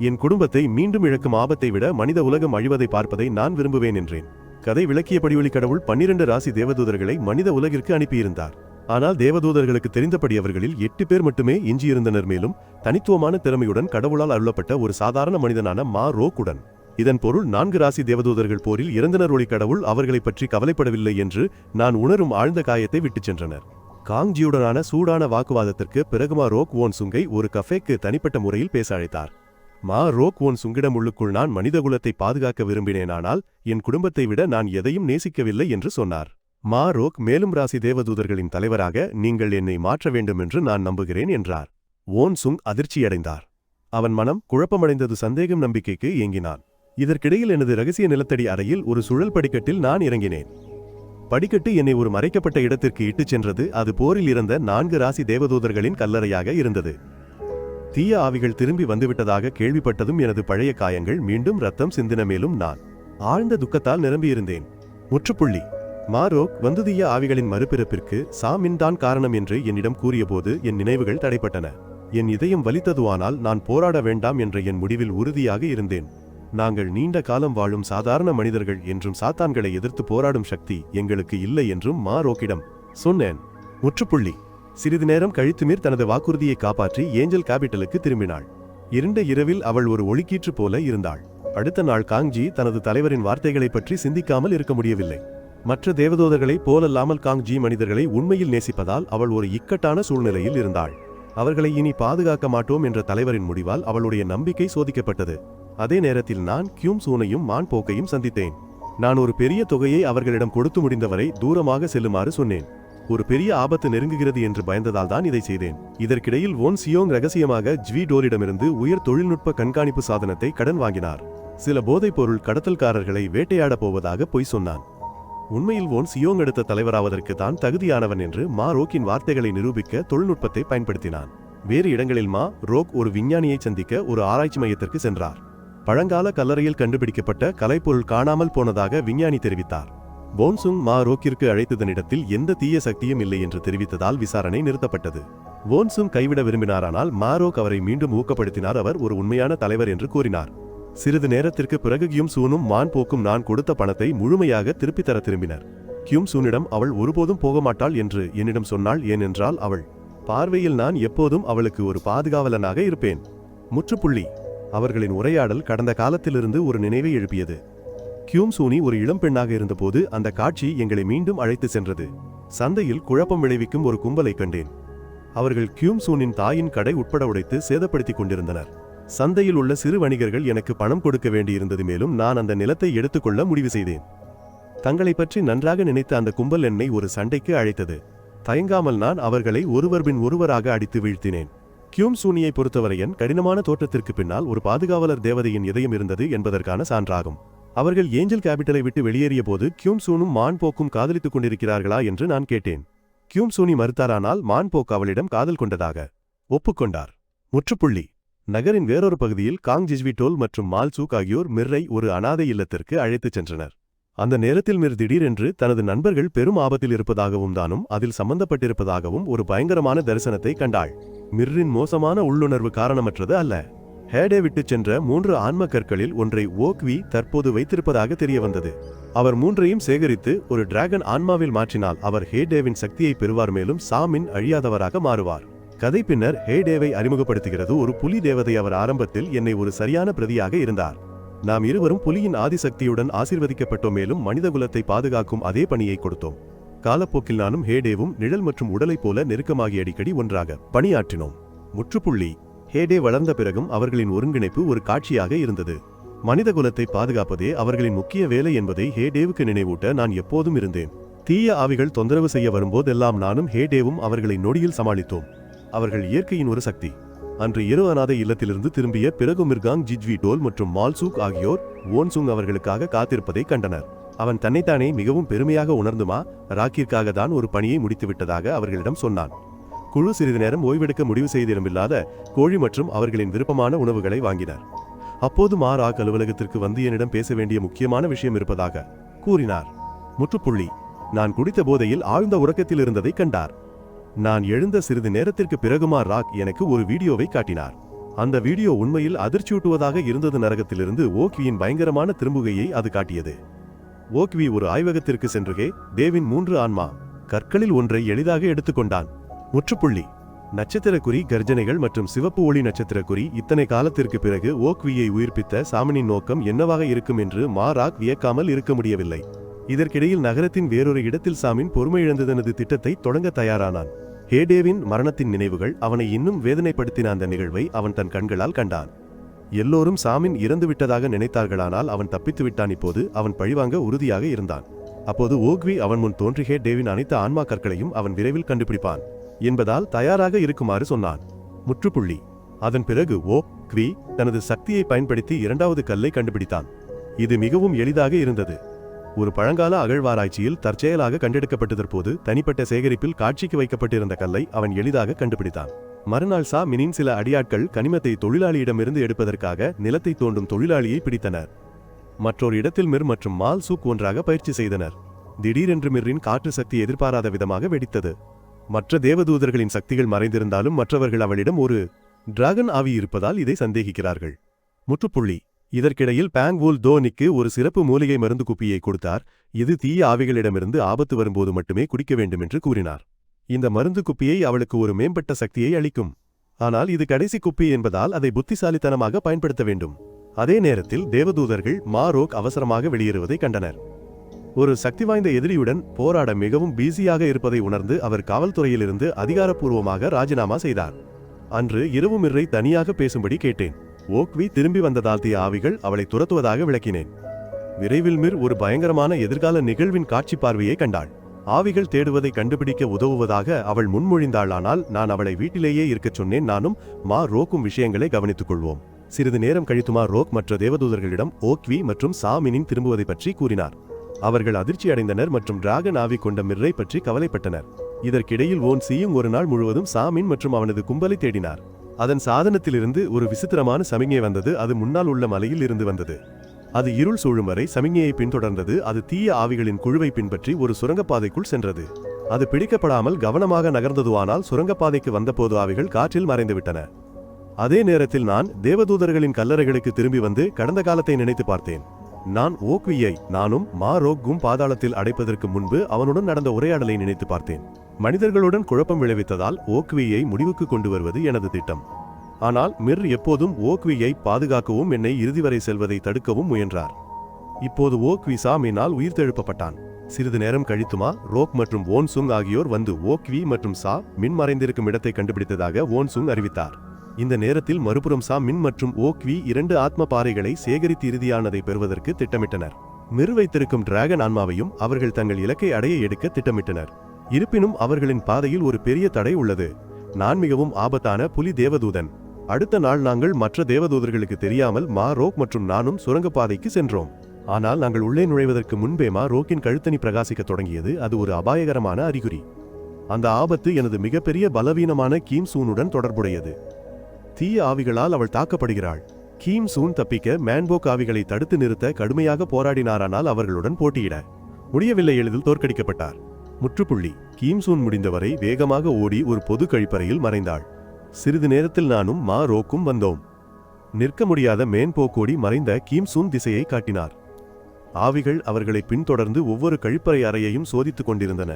என் குடும்பத்தை மீண்டும் இழக்கும் ஆபத்தை விட மனித உலகம் அழிவதை பார்ப்பதை நான் விரும்புவேன் என்றேன். கதை விளக்கியபடி ஒளி கடவுள் பன்னிரண்டு ராசி தேவதூதர்களை மனித உலகிற்கு அனுப்பியிருந்தார். ஆனால் தேவதூதர்களுக்கு தெரிந்தபடி அவர்களில் எட்டு பேர் மட்டுமே எஞ்சியிருந்தனர். மேலும் தனித்துவமான திறமையுடன் கடவுளால் அருளப்பட்ட ஒரு சாதாரண மனிதனான மா ரோக்குடன் இதன் பொருள் நான்கு ராசி தேவதூதர்கள் போரில் இறந்தனர் ஒளி கடவுள் அவர்களைப் பற்றி கவலைப்படவில்லை என்று நான் உணரும் ஆழ்ந்த காயத்தை விட்டுச் சென்றனர். காங்ஜியுடனான சூடான வாக்குவாதத்திற்கு பிறகுமா ரோக் ஓன் சுங்கை ஒரு கஃபேக்கு தனிப்பட்ட முறையில் பேச அழைத்தார். மா ரோக் ஓன் சுங்கிடம் உள்ளுக்குள் நான் மனிதகுலத்தை பாதுகாக்க விரும்பினேனானால் என் குடும்பத்தை விட நான் எதையும் நேசிக்கவில்லை என்று சொன்னார். மா ரோக் மேலும் ராசி தேவதூதர்களின் தலைவராக நீங்கள் என்னை மாற்ற வேண்டும் என்று நான் நம்புகிறேன் என்றார். ஓன் சுங் அதிர்ச்சியடைந்தார். அவன் மனம் குழப்பமடைந்தது சந்தேகம் நம்பிக்கைக்கு ஏங்கினான். இதற்கிடையில் எனது ரகசிய நிலத்தடி அறையில் ஒரு சுழல் படிக்கட்டில் நான் இறங்கினேன். படிக்கட்டு என்னை ஒரு மறைக்கப்பட்ட இடத்திற்கு இட்டுச் சென்றது. அது போரில் இருந்த நான்கு ராசி தேவதூதர்களின் கல்லறையாக இருந்தது. தீய ஆவிகள் திரும்பி வந்துவிட்டதாக கேள்விப்பட்டதும் எனது பழைய காயங்கள் மீண்டும் ரத்தம் சிந்தின மேலும் நான் ஆழ்ந்த துக்கத்தால் நிரம்பியிருந்தேன். முற்றுப்புள்ளி. மாரோக் வந்துதீய ஆவிகளின் மறுபிறப்பிற்கு சாமின் தான் காரணம் என்று என்னிடம் கூறியபோது என் நினைவுகள் தடைப்பட்டன. என் இதயம் வலித்ததுவானால் நான் போராட வேண்டாம் என்ற என் முடிவில் உறுதியாக இருந்தேன். நாங்கள் நீண்ட காலம் வாழும் சாதாரண மனிதர்கள் என்றும் சாத்தான்களை எதிர்த்து போராடும் சக்தி எங்களுக்கு இல்லை என்றும் மாரோக்கிடம் சொன்னேன். முற்றுப்புள்ளி. சிறிது நேரம் கழித்துமீர் தனது வாக்குறுதியை காப்பாற்றி ஏஞ்சல் கேபிட்டலுக்கு திரும்பினாள். இருண்ட இரவில் அவள் ஒரு ஒளிக்கீற்று போல இருந்தாள். அடுத்த நாள் காங்ஜி தனது தலைவரின் வார்த்தைகளைப் பற்றி சிந்திக்காமல் இருக்க முடியவில்லை. மற்ற தேவதூதர்களைப் போலல்லாமல் காங்ஜி மனிதர்களை உண்மையில் நேசிப்பதால் அவள் ஒரு இக்கட்டான சூழ்நிலையில் இருந்தாள். அவர்களை இனி பாதுகாக்க மாட்டோம் என்ற தலைவரின் முடிவால் அவளுடைய நம்பிக்கை சோதிக்கப்பட்டது. அதே நேரத்தில் நான் கியூம் சூனையும் மான் போக்கையும் சந்தித்தேன். நான் ஒரு பெரிய தொகையை அவர்களிடம் கொடுத்து முடிந்தவரை தூரமாக செல்லுமாறு சொன்னேன். ஒரு பெரிய ஆபத்து நெருங்குகிறது என்று பயந்ததால் தான் இதை செய்தேன். இதற்கிடையில் ஒன் சியோங் ரகசியமாக ஜ்வி டோரிடமிருந்து உயர் தொழில்நுட்ப கண்காணிப்பு சாதனத்தை கடன் வாங்கினார். சில போதைப்பொருள் கடத்தல்காரர்களை வேட்டையாடப் போவதாக பொய் சொன்னான். உண்மையில் ஓன் சியோங் எடுத்த தலைவராவதற்கு தான் தகுதியானவன் என்று மா ரோக்கின் வார்த்தைகளை நிரூபிக்க தொழில்நுட்பத்தை பயன்படுத்தினான். வேறு இடங்களில் மா ரோக் ஒரு விஞ்ஞானியை சந்திக்க ஒரு ஆராய்ச்சி மையத்திற்கு சென்றார். பழங்கால கல்லறையில் கண்டுபிடிக்கப்பட்ட கலைப்பொருள் காணாமல் போனதாக விஞ்ஞானி தெரிவித்தார். போன்சுங் மா ரோக்கிற்கு அழைத்ததனிடத்தில் எந்த தீய சக்தியும் இல்லை என்று தெரிவித்ததால் விசாரணை நிறுத்தப்பட்டது. போன்சுங் கைவிட விரும்பினாரானால் மாரோக் அவரை மீண்டும் ஊக்கப்படுத்தினார். அவர் ஒரு உண்மையான தலைவர் என்று கூறினார். சிறிது நேரத்திற்கு பிறகு கியும் சூனும் மான் போக்கும் நான் கொடுத்த பணத்தை முழுமையாக திருப்பித் தர திரும்பினர். கியும் சூனிடம் அவள் ஒருபோதும் போக மாட்டாள் என்று என்னிடம் சொன்னாள். ஏனென்றால் அவள் பார்வையில் நான் எப்போதும் அவளுக்கு ஒரு பாதுகாவலனாக இருப்பேன். முற்றுப்புள்ளி. அவர்களின் உரையாடல் கடந்த காலத்திலிருந்து ஒரு நினைவை எழுப்பியது. கியூம் சூனி ஒரு இளம் பெண்ணாக இருந்தபோது அந்த காட்சி எங்களை மீண்டும் அழைத்து சென்றது. சந்தையில் குழப்பம் விளைவிக்கும் ஒரு கும்பலை கண்டேன். அவர்கள் கியூம் சூனின் தாயின் கடை உட்பட உடைத்து சேதப்படுத்திக் கொண்டிருந்தனர். சந்தையில் உள்ள சிறு வணிகர்கள் எனக்கு பணம் கொடுக்க வேண்டியிருந்தது மேலும் நான் அந்த நிலத்தை எடுத்துக்கொள்ள முடிவு செய்தேன். தங்களை பற்றி நன்றாக நினைத்த அந்த கும்பல் என்னை ஒரு சண்டைக்கு அழைத்தது. தயங்காமல் நான் அவர்களை ஒருவர் பின் ஒருவராக அடித்து வீழ்த்தினேன். கியூம் சூனியை பொறுத்தவரையன் கடினமான தோற்றத்திற்கு பின்னால் ஒரு பாதுகாவலர் தேவதையின் இதயம் இருந்தது என்பதற்கான சான்றாகும். அவர்கள் ஏஞ்சல் கேபிட்டலை விட்டு வெளியேறிய போது கியூம் சூனும் மான் போக்கும் காதலித்துக் கொண்டிருக்கிறார்களா என்று நான் கேட்டேன். கியூம் சூனி மறுத்தாரானால் மான் போக் அவளிடம் காதல் கொண்டதாக ஒப்புக்கொண்டார். முற்றுப்புள்ளி. நகரின் வேறொரு பகுதியில் காங் ஜிஜ்விட்டோல் மற்றும் மால்சூக் ஆகியோர் மிர்ரை ஒரு அனாதை இல்லத்திற்கு அழைத்துச் சென்றனர். அந்த நேரத்தில் மிர் திடீரென்று தனது நண்பர்கள் பெரும் ஆபத்தில் இருப்பதாகவும் தானும் அதில் சம்பந்தப்பட்டிருப்பதாகவும் ஒரு பயங்கரமான தரிசனத்தை கண்டாள். மிர்ரின் மோசமான உள்ளுணர்வு காரணமற்றது அல்ல. ஹேடே விட்டுச் சென்ற மூன்று ஆன்ம கற்களில் ஒன்றை ஓக்வி தற்போது வைத்திருப்பதாக தெரிய வந்தது அவர் மூன்றையும் சேகரித்து ஒரு டிராகன் ஆன்மாவில் மாற்றினால் அவர் ஹேடேவின் சக்தியை பெறுவார் மேலும் சாமின் அழியாதவராக மாறுவார். கதை பின்னர் ஹேடேவை அறிமுகப்படுத்துகிறது. ஒரு புலி தேவதை அவர் ஆரம்பத்தில் என்னை ஒரு சரியான பிரதியாக இருந்தார். நாம் இருவரும் புலியின் ஆதிசக்தியுடன் ஆசிர்வதிக்கப்பட்டோம் மேலும் மனிதகுலத்தை பாதுகாக்கும் அதே பணியை கொடுத்தோம். காலப்போக்கில் நானும் ஹேடேவும் நிழல் மற்றும் உடலைப் போல நெருக்கமாகி அடிக்கடி ஒன்றாக பணியாற்றினோம். முற்றுப்புள்ளி. ஹேடே வளர்ந்த பிறகும் அவர்களின் ஒருங்கிணைப்பு ஒரு காட்சியாக இருந்தது. மனிதகுலத்தை பாதுகாப்பதே அவர்களின் முக்கிய வேலை என்பதை ஹேடேவுக்கு நினைவூட்ட நான் எப்போதும் இருந்தேன். தீய ஆவிகள் தொந்தரவு செய்ய வரும்போதெல்லாம் நானும் ஹேடேவும் அவர்களை நொடியில் சமாளித்தோம். அவர்கள் இயற்கையின் ஒரு சக்தி. அன்று இரு இல்லத்திலிருந்து திரும்பிய பிறகு மிர்காங் ஜிஜ்வி டோல் மற்றும் மால்சூக் ஆகியோர் ஓன்சுங் அவர்களுக்காக காத்திருப்பதை கண்டனர். அவன் தன்னைத்தானே மிகவும் பெருமையாக உணர்ந்துமா? ராக்கிற்காக தான் ஒரு பணியை முடித்து விட்டதாக அவர்களிடம் சொன்னான். குழு சிறிது நேரம் ஓய்வெடுக்க முடிவு செய்திடமில்லாத கோழி மற்றும் அவர்களின் விருப்பமான உணவுகளை வாங்கினர். அப்போது மா ராக் அலுவலகத்திற்கு வந்து என்னிடம் பேச வேண்டிய முக்கியமான விஷயம் இருப்பதாக கூறினார். முற்றுப்புள்ளி. நான் குடித்த போதையில் ஆழ்ந்த உறக்கத்தில் இருந்ததை கண்டார். நான் எழுந்த சிறிது நேரத்திற்கு பிறகுமா ராக் எனக்கு ஒரு வீடியோவை காட்டினார். அந்த வீடியோ உண்மையில் அதிர்ச்சியூட்டுவதாக இருந்தது நரகத்திலிருந்து ஓக்வியின் பயங்கரமான திரும்புகையை அது காட்டியது. ஓக்வி ஒரு ஆய்வகத்திற்கு சென்றுகே தேவின் மூன்று ஆன்மா கற்களில் ஒன்றை எளிதாக எடுத்துக்கொண்டான். முற்றுப்புள்ளி நட்சத்திரக்குறி கர்ஜனைகள் மற்றும் சிவப்பு ஒளி நட்சத்திரக்குறி இத்தனை காலத்திற்கு பிறகு ஓக்வியை உயிர்ப்பித்த சாமனின் நோக்கம் என்னவாக இருக்கும் என்று மாராக் வியக்காமல் இருக்க முடியவில்லை. இதற்கிடையில் நகரத்தின் வேறொரு இடத்தில் சாமின் பொறுமை இழந்ததனது திட்டத்தை தொடங்க தயாரானான். ஹேடேவின் மரணத்தின் நினைவுகள் அவனை இன்னும் வேதனைப்படுத்தின அந்த நிகழ்வை அவன் தன் கண்களால் கண்டான். எல்லோரும் சாமின் இறந்து விட்டதாக நினைத்தார்களானால் அவன் தப்பித்து விட்டான் இப்போது அவன் பழிவாங்க உறுதியாக இருந்தான். அப்போது ஓக்வி அவன் முன் தோன்றிய டேவின் அனைத்து ஆன்மா கற்களையும் அவன் விரைவில் கண்டுபிடிப்பான் என்பதால் தயாராக இருக்குமாறு சொன்னான். முற்றுப்புள்ளி. அதன் பிறகு ஓ க்வி தனது சக்தியை பயன்படுத்தி இரண்டாவது கல்லை கண்டுபிடித்தான். இது மிகவும் எளிதாக இருந்தது. ஒரு பழங்கால அகழ்வாராய்ச்சியில் தற்செயலாக கண்டெடுக்கப்பட்டதற்போது தனிப்பட்ட சேகரிப்பில் காட்சிக்கு வைக்கப்பட்டிருந்த கல்லை அவன் எளிதாக கண்டுபிடித்தான். மறுநாள் சா மினின் சில அடியாட்கள் கனிமத்தை தொழிலாளியிடமிருந்து எடுப்பதற்காக நிலத்தை தோண்டும் தொழிலாளியை பிடித்தனர். மற்றொரு இடத்தில் மிர் மற்றும் மால் சூக் ஒன்றாக பயிற்சி செய்தனர். திடீரென்று மிர்ரின் காற்று சக்தி எதிர்பாராத விதமாக வெடித்தது. மற்ற தேவதூதர்களின் சக்திகள் மறைந்திருந்தாலும் மற்றவர்கள் அவளிடம் ஒரு டிராகன் ஆவி இருப்பதால் இதை சந்தேகிக்கிறார்கள். முற்றுப்புள்ளி. இதற்கிடையில் பேங்வூல் தோனிக்கு ஒரு சிறப்பு மூலிகை மருந்து குப்பியை கொடுத்தார். இது தீய ஆவிகளிடமிருந்து ஆபத்து வரும்போது மட்டுமே குடிக்க வேண்டும் என்று கூறினார். இந்த மருந்து குப்பியை அவளுக்கு ஒரு மேம்பட்ட சக்தியை அளிக்கும். ஆனால் இது கடைசி குப்பி என்பதால் அதை புத்திசாலித்தனமாக பயன்படுத்த வேண்டும். அதே நேரத்தில் தேவதூதர்கள் மாரோக் அவசரமாக வெளியேறுவதை கண்டனர். ஒரு சக்தி வாய்ந்த எதிரியுடன் போராட மிகவும் பிஸியாக இருப்பதை உணர்ந்து அவர் காவல்துறையிலிருந்து அதிகாரப்பூர்வமாக ராஜினாமா செய்தார். அன்று இரவு மிர்ரை தனியாக பேசும்படி கேட்டேன். ஓக்வி திரும்பி வந்ததால் தீய ஆவிகள் அவளை துரத்துவதாக விளக்கினேன். விரைவில் மிர் ஒரு பயங்கரமான எதிர்கால நிகழ்வின் காட்சி பார்வையை கண்டாள். ஆவிகள் தேடுவதை கண்டுபிடிக்க உதவுவதாக அவள் முன்மொழிந்தாளானால் நான் அவளை வீட்டிலேயே இருக்கச் சொன்னேன். நானும் மா ரோக்கும் விஷயங்களை கவனித்துக் கொள்வோம். சிறிது நேரம் கழித்துமா ரோக் மற்ற தேவதூதர்களிடம் ஓக்வி மற்றும் சாமினின் திரும்புவதை பற்றி கூறினார். அவர்கள் அதிர்ச்சி அடைந்தனர் மற்றும் டிராகன் ஆவி கொண்ட மிர்ரை பற்றி கவலைப்பட்டனர். இதற்கிடையில் ஓன் சியும் ஒரு நாள் முழுவதும் சாமின் மற்றும் அவனது கும்பலை தேடினார். அதன் சாதனத்திலிருந்து ஒரு விசித்திரமான சமிஞை வந்தது. அது முன்னால் உள்ள மலையில் இருந்து வந்தது. அது இருள் சூழும் வரை சமிஞையை பின்தொடர்ந்தது. அது தீய ஆவிகளின் குழுவை பின்பற்றி ஒரு சுரங்கப்பாதைக்குள் சென்றது. அது பிடிக்கப்படாமல் கவனமாக நகர்ந்ததுவானால் சுரங்கப்பாதைக்கு வந்தபோது ஆவிகள் காற்றில் மறைந்துவிட்டன. அதே நேரத்தில் நான் தேவதூதர்களின் கல்லறைகளுக்கு திரும்பி வந்து கடந்த காலத்தை நினைத்து பார்த்தேன். நான் ஓக்வியை நானும் மா ரோக்கும் பாதாளத்தில் அடைப்பதற்கு முன்பு அவனுடன் நடந்த உரையாடலை நினைத்து பார்த்தேன். மனிதர்களுடன் குழப்பம் விளைவித்ததால் ஓக்வியை முடிவுக்கு கொண்டு வருவது எனது திட்டம். ஆனால் மிர் எப்போதும் ஓக்வியை பாதுகாக்கவும் என்னை இறுதி வரை செல்வதை தடுக்கவும் முயன்றார். இப்போது ஓக்வி சாமினால் உயிர்த்தெழுப்பப்பட்டான் சிறிது நேரம் கழித்துமா ரோக் மற்றும் ஓன் சுங் ஆகியோர் வந்து ஓக்வி மற்றும் சா மின் மறைந்திருக்கும் இடத்தை கண்டுபிடித்ததாக ஓன் சுங் அறிவித்தார். இந்த நேரத்தில் மறுபுறம் சா மின் மற்றும் ஓக்வி இரண்டு ஆத்ம பாறைகளை சேகரித்து இறுதியானதை பெறுவதற்கு திட்டமிட்டனர். மிர் வைத்திருக்கும் டிராகன் ஆன்மாவையும் அவர்கள் தங்கள் இலக்கை அடைய எடுக்க திட்டமிட்டனர். இருப்பினும் அவர்களின் பாதையில் ஒரு பெரிய தடை உள்ளது. நான் மிகவும் ஆபத்தான புலி தேவதூதன். அடுத்த நாள் நாங்கள் மற்ற தேவதூதர்களுக்கு தெரியாமல் மா ரோக் மற்றும் நானும் சுரங்கப்பாதைக்கு சென்றோம். ஆனால் நாங்கள் உள்ளே நுழைவதற்கு முன்பே மா ரோக்கின் கழுத்தணி பிரகாசிக்க தொடங்கியது. அது ஒரு அபாயகரமான அறிகுறி. அந்த ஆபத்து எனது மிகப்பெரிய பலவீனமான கீம் சூனுடன் தொடர்புடையது. தீய ஆவிகளால் அவள் தாக்கப்படுகிறாள். கீம் சூன் தப்பிக்க மேன்போக் ஆவிகளை தடுத்து நிறுத்த கடுமையாக போராடினாரானால் அவர்களுடன் போட்டியிட முடியவில்லை எளிதில் தோற்கடிக்கப்பட்டார். முற்றுப்புள்ளி. கீம் சூன் முடிந்தவரை வேகமாக ஓடி ஒரு பொது கழிப்பறையில் மறைந்தாள். சிறிது நேரத்தில் நானும் மா ரோக்கும் வந்தோம். நிற்க முடியாத மேன்போக்கோடி மறைந்த கீம் சூன் திசையை காட்டினார். ஆவிகள் அவர்களை பின்தொடர்ந்து ஒவ்வொரு கழிப்பறை அறையையும் சோதித்துக் கொண்டிருந்தன.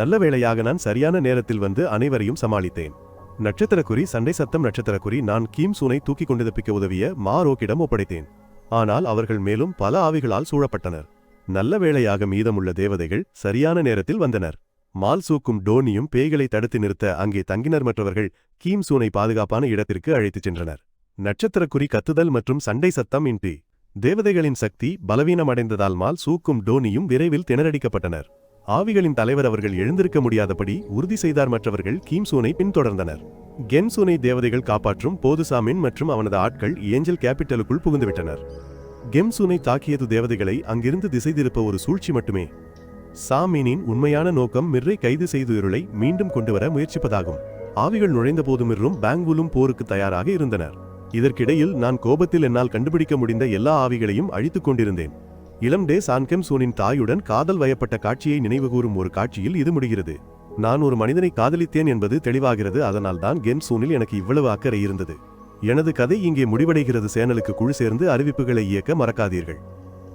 நல்ல வேளையாக நான் சரியான நேரத்தில் வந்து அனைவரையும் சமாளித்தேன். நட்சத்திரக்குறி சண்டை சத்தம் நட்சத்திரக்குறி நான் கீம் சூனை தூக்கிக் கொண்டு தப்பிக்க உதவிய மா ரோக்கிடம் ஒப்படைத்தேன். ஆனால் அவர்கள் மேலும் பல ஆவிகளால் சூழப்பட்டனர். நல்ல வேளையாக மீதமுள்ள தேவதைகள் சரியான நேரத்தில் வந்தனர். மால் சூக்கும் டோனியும் பேய்களை தடுத்து நிறுத்த அங்கே தங்கினர் மற்றவர்கள் கீம் சூனை பாதுகாப்பான இடத்திற்கு அழைத்துச் சென்றனர். நட்சத்திரக்குறி கத்துதல் மற்றும் சண்டை சத்தம் இன்றி தேவதைகளின் சக்தி பலவீனமடைந்ததால் மால் சூக்கும் டோனியும் விரைவில் திணறடிக்கப்பட்டனர். ஆவிகளின் தலைவர் அவர்கள் எழுந்திருக்க முடியாதபடி உறுதி செய்தார் மற்றவர்கள் கீம்சூனை பின்தொடர்ந்தனர். கென்சூனை தேவதைகள் காப்பாற்றும் போதுசாமின் மற்றும் அவனது ஆட்கள் ஏஞ்சல் கேபிட்டலுக்குள் புகுந்துவிட்டனர். கெம்சூனை தாக்கியது தேவதைகளை அங்கிருந்து திசை திருப்ப ஒரு சூழ்ச்சி மட்டுமே. சாமீனின் உண்மையான நோக்கம் மிர்ரை கைது செய்து இருளை மீண்டும் கொண்டுவர முயற்சிப்பதாகும். ஆவிகள் நுழைந்தபோது மிர்ரும் பேங்குலும் போருக்கு தயாராக இருந்தனர். இதற்கிடையில் நான் கோபத்தில் என்னால் கண்டுபிடிக்க முடிந்த எல்லா ஆவிகளையும் அழித்துக் கொண்டிருந்தேன். இளம் டே சான்கெம் சூனின் தாயுடன் காதல் வயப்பட்ட காட்சியை நினைவுகூரும் ஒரு காட்சியில் இது முடிகிறது. நான் ஒரு மனிதனை காதலித்தேன் என்பது தெளிவாகிறது. அதனால்தான் கெம் சூனில் எனக்கு இவ்வளவு அக்கறை இருந்தது. எனது கதை இங்கே முடிவடைகிறது. சேனலுக்கு குழு சேர்ந்து அறிவிப்புகளை இயக்க மறக்காதீர்கள்.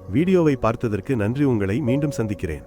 வீடியோவை பார்த்ததற்கு நன்றி. உங்களை மீண்டும் சந்திக்கிறேன்.